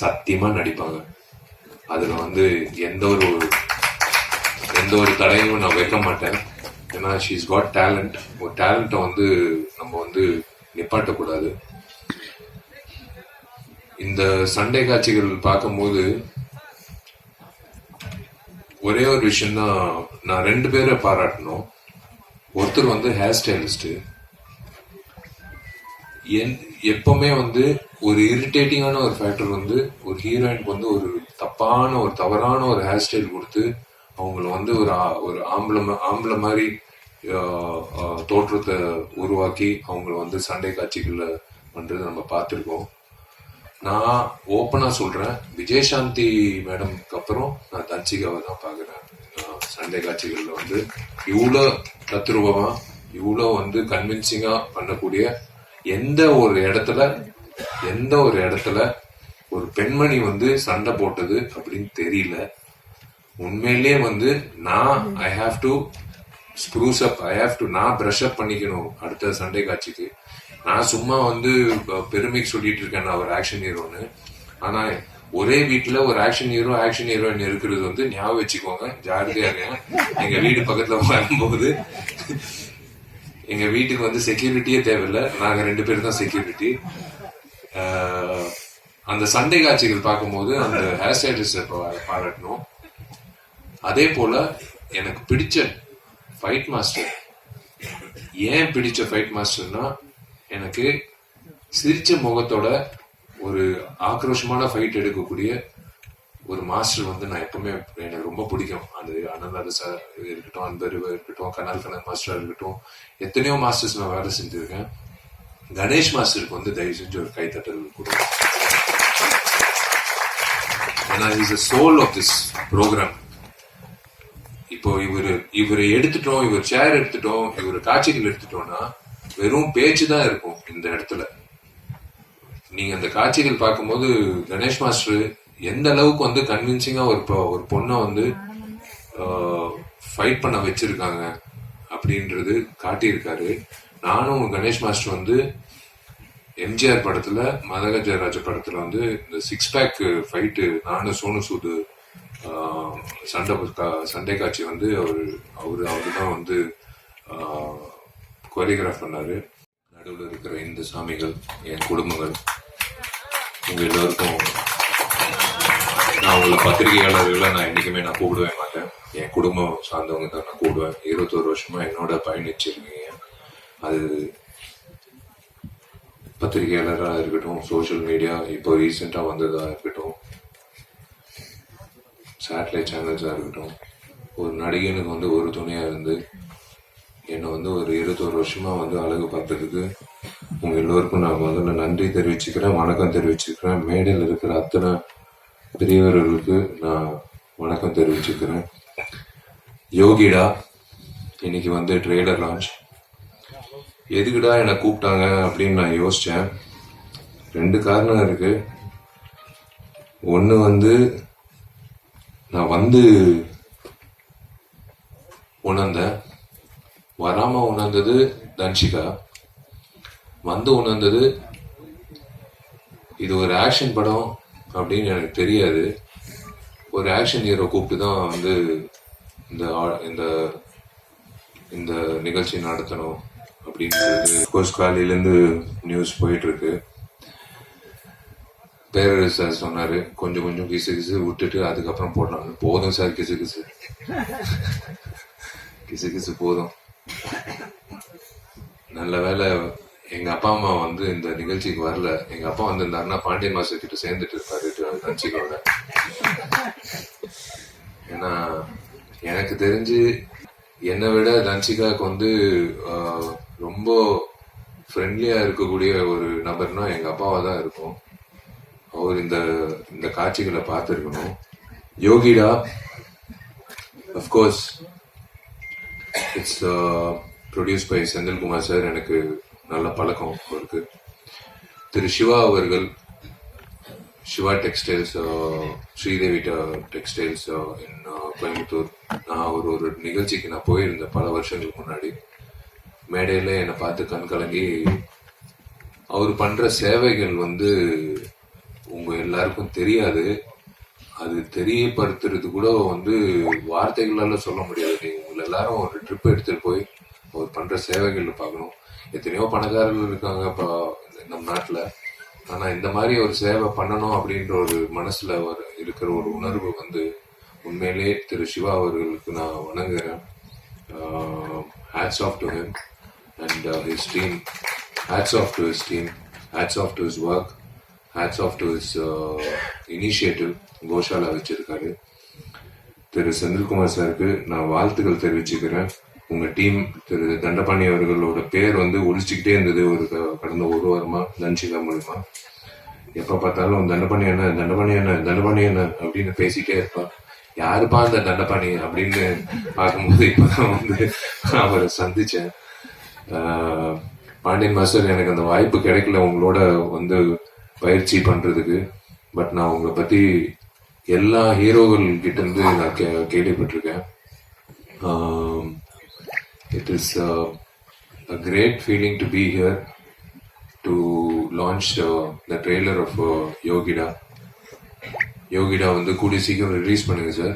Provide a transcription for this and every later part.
சத்தியமா நடிப்பாங்க. அதுல வந்து எந்த ஒரு எந்த ஒரு தடையும் நான் வைக்க மாட்டேன். ஏன்னா ஷீஸ் காட் டேலண்ட் ஒரு டேலண்ட்டை வந்து நம்ம வந்து நிப்பாட்டக்கூடாது. இந்த சண்டை காட்சிகள் பார்க்கும்போது ஒரே ஒரு விஷயம்தான் நான் ரெண்டு பேரை பாராட்டணும். ஒருத்தர் வந்து ஹேர் ஸ்டைலிஸ்ட் என் எப்பவுமே வந்து ஒரு இரிட்டேட்டிங்கான ஒரு ஃபேக்டர் வந்து ஒரு ஹீரோயினுக்கு வந்து ஒரு தப்பான ஒரு தவறான ஒரு ஹேர் ஸ்டைல் கொடுத்து அவங்கள வந்து ஒரு ஒரு ஆம்பளை ஆம்பளை மாதிரி தோற்றத்தை உருவாக்கி அவங்கள வந்து சண்டை காட்சிகளில் பண்ணுறது நம்ம பார்த்துருக்கோம். நான் ஓப்பனாக சொல்கிறேன் விஜயசாந்தி மேடம்க்கு அப்புறம் நான் தன்சிகாவை தான் பார்க்குறேன். சண்டை காட்சிகளில் வந்து. இவ்வளோ தத்ரூபமாக இவ்வளோ வந்து கன்வின்சிங்காக பண்ணக்கூடிய எந்த ஒரு இடத்துல எந்த ஒரு இடத்துல ஒரு பெண்மணி வந்து சண்டை போட்டது அப்படின்னு தெரியல. உண்மையிலேயே வந்து நான் I have to spruce up I have to நான் ப்ரஷ் அப் பண்ணிக்கணும் அடுத்த சண்டே காட்சிக்கு. நான் சும்மா வந்து பெருமைக்கு சொல்லிட்டு இருக்கேன் நான் ஒரு ஆக்ஷன் ஹீரோன்னு ஆனா ஒரே வீட்டுல ஒரு ஆக்ஷன் ஹீரோ ஆக்ஷன் ஹீரோயின் இருக்கிறது வந்து ஞாபகம் வச்சுக்கோங்க. ஜாகிரதையா இருங்க. எங்க வீடு பக்கத்துல வரும்போது எங்க வீட்டுக்கு வந்து செக்யூரிட்டியே தேவையில்லை. நாங்க ரெண்டு பேரும் தான் செக்யூரிட்டி அந்த சண்டை காட்சிகள் பார்க்கும்போது அந்த ஹேர் ஸ்டைலிஸ்டை பாராட்டணும் அதே போல எனக்கு பிடிச்ச ஃபைட் மாஸ்டர் ஏன் பிடிச்ச ஃபைட் மாஸ்டர்னா எனக்கு சிரிச்ச முகத்தோட ஒரு ஆக்ரோஷமான ஃபைட் எடுக்கக்கூடிய ஒரு மாஸ்டர் வந்து நான் எப்பவுமே எனக்கு ரொம்ப பிடிக்கும். அது அனந்தாத சார் இருக்கட்டும் அன்பருவா இருக்கட்டும் கனல் கனல் மாஸ்டராக இருக்கட்டும் எத்தனையோ மாஸ்டர்ஸ் நான் வேலை செஞ்சுருக்கேன். கணேஷ் மாஸ்டருக்கு வந்து தயவு செஞ்சு ஒரு கைத்தட்டல் கொடுங்க. ஏன்னா is a soul of this programme இப்போ இவர் இவரை எடுத்துட்டோம் இவர் சேர் எடுத்துட்டோம் இவர் காட்சிகள் எடுத்துட்டோம்னா வெறும் பேச்சு தான் இருக்கும் இந்த இடத்துல. நீங்க அந்த காட்சிகள் பார்க்கும்போது கணேஷ் மாஸ்டர் எந்த அளவுக்கு வந்து கன்வின்சிங்கா ஒரு ஒரு பொண்ணை வந்து ஃபைட் பண்ண வச்சிருக்காங்க அப்படின்றது காட்டியிருக்காரு. நானும் கணேஷ் மாஸ்டர் வந்து எம்ஜிஆர் படத்துல மதக ஜெயராஜ படத்துல வந்து இந்த சிக்ஸ் பேக் ஃபைட்டு நானும் சோனு சூது சண்டை கா- சண்டை காட்சி வந்து அவர் அவரு அவருதான் வந்து கொரியோகிராஃப் பண்ணாரு. நடுவில் இருக்கிற இந்த சாமிகள் என் குடும்பங்கள் உங்க எல்லோருக்கும் நான் உங்களை பத்திரிகையாளர்களை நான் என்றைக்குமே நான் கூப்பிடுவேன் மாட்டேன். என் குடும்பம் சார்ந்தவங்க தான் நான் கூப்பிடுவேன். இருபத்தோரு வருஷமா என்னோட பயணிச்சிருக்கீங்க. அது பத்திரிகையாளராக இருக்கட்டும் சோஷியல் மீடியா இப்போ ரீசெண்டாக வந்ததாக இருக்கட்டும் சேட்டலைட் சேனல்ஸாக இருக்கட்டும் ஒரு நடிகனுக்கு வந்து ஒரு துணையாக இருந்து என்னை வந்து ஒரு இருபத்தோரு வருஷமாக வந்து அழகு பார்த்ததுக்கு உங்கள் எல்லோருக்கும் நான் முதல்ல நன்றி தெரிவிச்சுக்கிறேன் வணக்கம் தெரிவிச்சுக்கிறேன். மேடையில் இருக்கிற அத்தனை பெரியவர்களுக்கு நான் வணக்கம் தெரிவிச்சுக்கிறேன். யோகிடா இன்னைக்கு வந்து ட்ரெய்லர் லான்ச் எதுக்குடா என்னை கூப்பிட்டாங்க அப்படின்னு நான் யோசித்தேன் ரெண்டு காரணம் இருக்குது ஒன்று வந்து நான் வந்து உணர்ந்தேன். வராமல் உணர்ந்தது தன்ஷிகா. வந்து உணர்ந்தது இது ஒரு ஆக்ஷன் படம் அப்படின்னு எனக்கு தெரியாது. ஒரு ஆக்ஷன் ஹீரோ கூப்பிட்டு தான் வந்து இந்த ஆ- இந்த இந்த நிகழ்ச்சி நடத்தணும். அப்படின்றது கோர்ஸ் காலையிலேருந்து நியூஸ் போயிட்டுருக்கு. பேரரசு சார் சொன்னார் கொஞ்சம் கொஞ்சம் கிசு கிசு விட்டுட்டு அதுக்கப்புறம் போடலாம் போதும் சார் கிசு கிசு. கிசு கிசு போதும். நல்ல வேளை எங்கள் அப்பா அம்மா வந்து இந்த நிகழ்ச்சிக்கு வரல. எங்கள் அப்பா வந்து இந்த அண்ணா பாண்டியன் மாஸ்டர் கிட்ட சேர்ந்துட்டு இருப்பாரு நினச்சிக்கோங்க ஏன்னா எனக்கு தெரிஞ்சு என்னை விட தன்சிகாவுக்கு வந்து ரொம்ப ஃப்ரெண்ட்லியாக இருக்கக்கூடிய ஒரு நபர்னா எங்கள் அப்பாவாக தான் இருக்கும். அவர் இந்த இந்த காட்சிகளை பார்த்துருக்கணும். Yogida of course it's produce by Senthilkumar sir எனக்கு நல்ல பழக்கம் அவருக்கு. திரு சிவா அவர்கள் Siva textiles Sridevi textiles in Coimbatore. நான் ஒரு ஒரு நிகழ்ச்சிக்கு நான் போயிருந்தேன் பல வருஷங்களுக்கு முன்னாடி. மேடையில் என்னை பார்த்து கண் கலங்கி அவர் பண்ணுற சேவைகள் வந்து உங்கள் எல்லாருக்கும் தெரியாது. அது தெரியப்படுத்துறது கூட வந்து வார்த்தைகளால் சொல்ல முடியாது. நீங்கள் உங்களை எல்லாரும் ஒரு ட்ரிப் எடுத்துகிட்டு போய் அவர் பண்ணுற சேவைகள் பார்க்கணும். எத்தனையோ பணக்காரர்கள் இருக்காங்க இப்போ நம்ம நாட்டில். ஆனால் இந்த மாதிரி ஒரு சேவை பண்ணணும் அப்படின்ற ஒரு மனசில் ஒரு இருக்கிற ஒரு உணர்வு வந்து உண்மையிலே திரு. சிவா அவர்களுக்கு நான் வணங்குகிறேன் hats off to him and uh, team. Hats off to his team. Hats off to his work. Work off to his uh, initiative goshala வச்சிருக்காரு திரு செந்தில்குமார் சாருக்கு நான் வாழ்த்துக்கள் தெரிவிச்சுக்கிறேன் உங்கள் டீம் திரு தண்டபாணி அவர்களோட பேர் வந்து ஒழிச்சுக்கிட்டே இருந்தது ஒரு கடந்த ஒரு வாரமா லஞ்சிகா மூலிமா எப்போ பார்த்தாலும் தண்டபாணி என்ன தண்டபாணி என்ன தண்டபாணி என்ன அப்படின்னு பேசிக்கிட்டே இருப்பான் யாருப்பா அந்த தண்டபாணி அப்படின்னு பார்க்கும்போது இப்பதான் வந்து அவரை சந்திச்சேன் பாண்டியன் மாஸ்டர் எனக்கு அந்த வாய்ப்பு கிடைக்கல. உங்களோட வந்து பயிற்சி பண்ணுறதுக்கு பட் நான் உங்களை பற்றி எல்லா ஹீரோகள் கிட்டேருந்து நான் கே- கேள்விப்பட்டிருக்கேன். It is a great feeling to be here to launch uh, the trailer of uh, Yogida Yogida வந்து கூடிய சீக்கிரம் ரிலீஸ் பண்ணுங்க சார்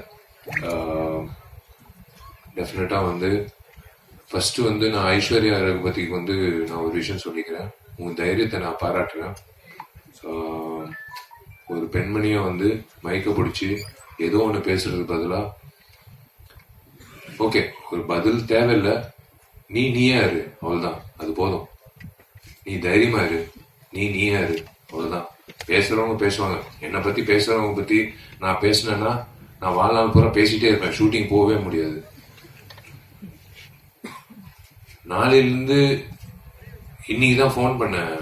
டெஃபினட்டாக வந்து ஃபஸ்ட்டு வந்து நான் ஐஸ்வர்யா ரகுபதிக்கு வந்து நான் ஒரு விஷயம் சொல்லிக்கிறேன். உன் தைரியத்தை நான் பாராட்டுறேன். ஸோ ஒரு பெண்மணியை வந்து மயக்க பிடிச்சி ஏதோ ஒன்று பேசுறதுக்கு பதிலாக ஓகே ஒரு பதில் தேவையில்லை. நீ நீயா இரு. அவ்வளோதான் அது போதும். நீ தைரியமா இரு. நீ நீயா இரு. அவ்வளோதான் பேசுறவங்க பேசுவாங்க. என்னை பற்றி பேசுறவங்க பற்றி நான் பேசினேன்னா நான் வாழ்நாள் பூரா பேசிட்டே இருப்பேன். ஷூட்டிங் போகவே முடியாது. நாளையிலேருந்து இன்னைக்கு தான் ஃபோன் பண்ணேன்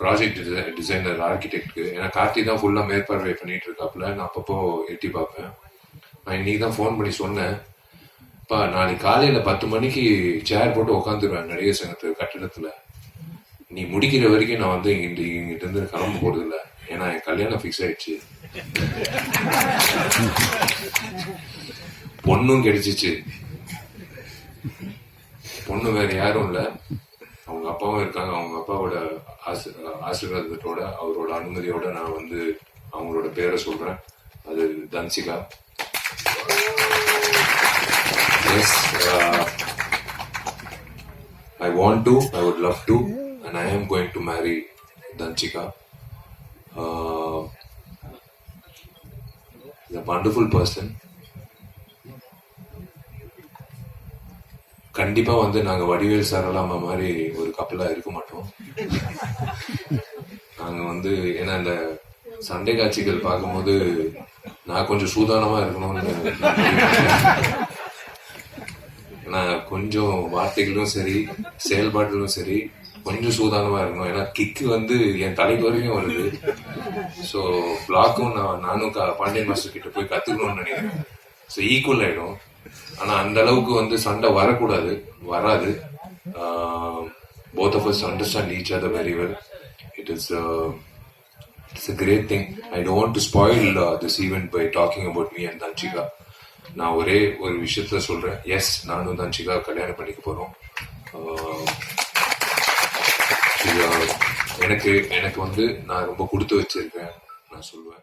ப்ராஜெக்ட் டிசைனர் ஆர்கிடெக்ட்க்கு ஏன்னா கார்த்தி தான் ஃபுல்லாக மேற்பார்வை பண்ணிட்டு இருக்காப்புல. நான் அப்பப்போ எட்டி பார்ப்பேன். நான் இன்னைக்கு தான் ஃபோன் பண்ணி சொன்னேன். இப்போ நாளைக்கு காலையில் பத்து மணிக்கு சேர் போட்டு உட்காந்துருவேன் நடிகர் சங்கத்து கட்டிடத்தில். நீ முடிக்கிற வரைக்கும் நான் வந்து இங்கிட்டு இங்கிட்ட இருந்து கிளம்ப போறது ஏன்னா என் கல்யாணம் ஃபிக்ஸ் ஆயிடுச்சு. பொண்ணும் கிடைச்சிச்சு. பொண்ணு வேற யாரும் இல்லை. அவங்க அப்பாவும் இருக்காங்க. அவங்க அப்பாவோட ஆசி ஆசீர்வாதத்தோட அவரோட அனுமதியோட நான் வந்து அவங்களோட பேரை சொல்கிறேன் அது Dhansika. Yes I want to I would love to and I am going to marry Dhansika is a wonderful person கண்டிப்பாக கண்டிப்பா வந்து நாங்க வடிவேல் சாரலாமா மாதிரி ஒரு கப்பலா இருக்க மாட்டோம். நாங்க வந்து ஏன்னா இந்த சண்டை காட்சிகள் பார்க்கும்போது நான் கொஞ்சம் சூதானமா இருக்கணும்னு ஏன்னா கொஞ்சம் வார்த்தைகளும் சரி செயல்பாடுகளும் சரி கொஞ்சம் சூதானமா இருக்கணும். ஏன்னா கிக்கு வந்து என் தலைக்கு வரைக்கும் வருது. ஸோ பிளாக்கும் நான் நானும் க- பாண்டியன் மாஸ்டர் கிட்ட போய் கத்துக்கணும்னு நினைக்கிறேன். ஸோ ஈக்குவல் ஆகிடும் ஆனால் அந்த அளவுக்கு வந்து சண்டை வரக்கூடாது. வராது. Both of us understand each are very well it is it's a great thing I don't to spoil this event by talking about me and me Dhanshika நான் ஒரே ஒரு விஷயத்த சொல்கிறேன் எஸ் நானும் தன்ஷிகா கல்யாணம் பண்ணிக்க போகிறோம் எனக்கு எனக்கு வந்து நான் ரொம்ப கொடுத்து வச்சிருக்கேன். நான் சொல்லுவேன்